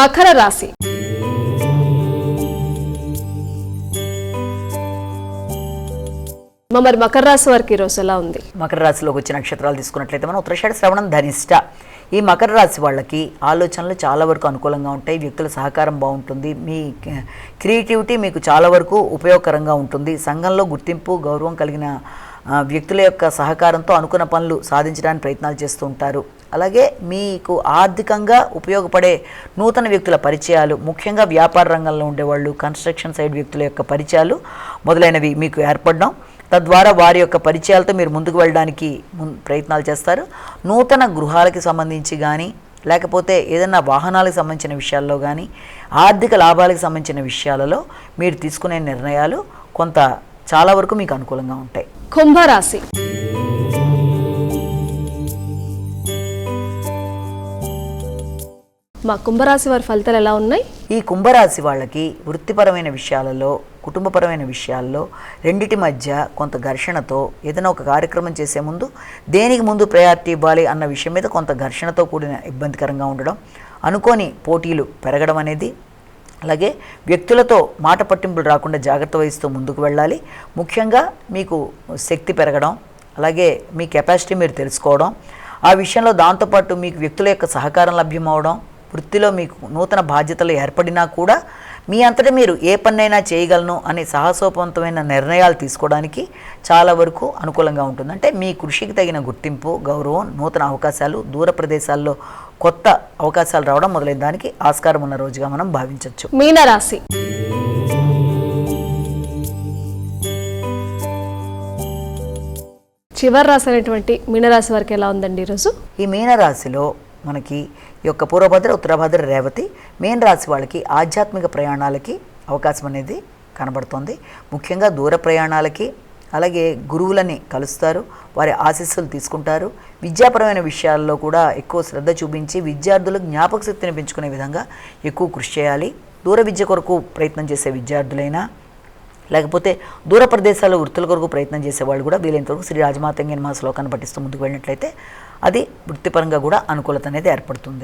మకర రాశి. మా మరి మకర రాశి వారికి ఈరోజు ఎలా ఉంది? మకర రాశిలోకి వచ్చే నక్షత్రాలు తీసుకున్నట్లయితే మనం ఉత్తరాషాఢ శ్రవణం ధనిష్ట. ఈ మకర రాశి వాళ్ళకి ఆలోచనలు చాలా వరకు అనుకూలంగా ఉంటాయి వ్యక్తుల సహకారం బాగుంటుంది మీ క్రియేటివిటీ మీకు చాలా వరకు ఉపయోగకరంగా ఉంటుంది. సంఘంలో గుర్తింపు గౌరవం కలిగిన వ్యక్తుల యొక్క సహకారంతో అనుకున్న పనులు సాధించడానికి ప్రయత్నాలు చేస్తూ ఉంటారు. అలాగే మీకు ఆర్థికంగా ఉపయోగపడే నూతన వ్యక్తుల పరిచయాలు ముఖ్యంగా వ్యాపార రంగంలో ఉండేవాళ్ళు కన్స్ట్రక్షన్ సైడ్ వ్యక్తుల యొక్క పరిచయాలు మొదలైనవి మీకు ఏర్పడడం. తద్వారా వారి యొక్క పరిచయాలతో మీరు ముందుకు వెళ్ళడానికి ముం- ప్రయత్నాలు చేస్తారు. నూతన గృహాలకి సంబంధించి కానీ లేకపోతే ఏదైనా వాహనాలకు సంబంధించిన విషయాల్లో కానీ ఆర్థిక లాభాలకు సంబంధించిన విషయాలలో మీరు తీసుకునే నిర్ణయాలు కొంత చాలా వరకు మీకు అనుకూలంగా ఉంటాయి. కుంభరాశి. మా కుంభరాశి వారి ఫలితాలు ఎలా ఉన్నాయి? ఈ కుంభరాశి వాళ్ళకి వృత్తిపరమైన విషయాలలో కుటుంబపరమైన విషయాల్లో రెండిటి మధ్య కొంత ఘర్షణతో ఏదైనా ఒక కార్యక్రమం చేసే ముందు దేనికి ముందు ప్రయారిటీ ఇవ్వాలి అన్న విషయం మీద కొంత ఘర్షణతో కూడిన ఇబ్బందికరంగా ఉండడం అనుకోని పోటీలు పెరగడం అనేది అలాగే వ్యక్తులతో మాట పట్టింపులు రాకుండా జాగ్రత్త వహిస్తూ ముందుకు వెళ్ళాలి. ముఖ్యంగా మీకు శక్తి పెరగడం అలాగే మీ కెపాసిటీ మీరు తెలుసుకోవడం ఆ విషయంలో దాంతోపాటు మీకు వ్యక్తుల యొక్క సహకారం లభ్యమవడం వృత్తిలో మీకు నూతన బాధ్యతలు ఏర్పడినా కూడా మీ అంతటా మీరు ఏ పన్నైనా చేయగలను అనే సాహసోపవంతమైన నిర్ణయాలు తీసుకోవడానికి చాలా వరకు అనుకూలంగా ఉంటుంది. అంటే మీ కృషికి తగిన గుర్తింపు గౌరవం నూతన అవకాశాలు దూర ప్రదేశాల్లో కొత్త అవకాశాలు రావడం మొదలైన దానికి ఆస్కారం ఉన్న రోజుగా మనం భావించవచ్చు మీనరాశి. చివరి రాశి అనేటువంటి మీనరాశి వారికి ఎలా ఉందండి ఈరోజు? ఈ మీనరాశిలో మనకి ఈ యొక్క పూర్వభద్ర ఉత్తరభద్ర రేవతి మీన రాశి వాళ్ళకి ఆధ్యాత్మిక ప్రయాణాలకి అవకాశం అనేది కనబడుతుంది. ముఖ్యంగా దూర ప్రయాణాలకి అలాగే గురువులని కలుస్తారు వారి ఆశీస్సులు తీసుకుంటారు. విద్యాపరమైన విషయాల్లో కూడా ఎక్కువ శ్రద్ధ చూపించి విద్యార్థులకు జ్ఞాపక శక్తిని పెంచుకునే విధంగా ఎక్కువ కృషి చేయాలి. దూర విద్య కొరకు ప్రయత్నం చేసే విద్యార్థులైనా లేకపోతే దూర ప్రదేశాల్లో వృత్తుల కొరకు ప్రయత్నం చేసేవాళ్ళు కూడా వీలైనంతవరకు శ్రీ రాజమాతంగిని మా శ్లోకాన్ని పఠిస్తూ ముందుకు వెళ్ళినట్లయితే అది వృత్తిపరంగా కూడా అనుకూలత అనేది ఏర్పడుతుంది.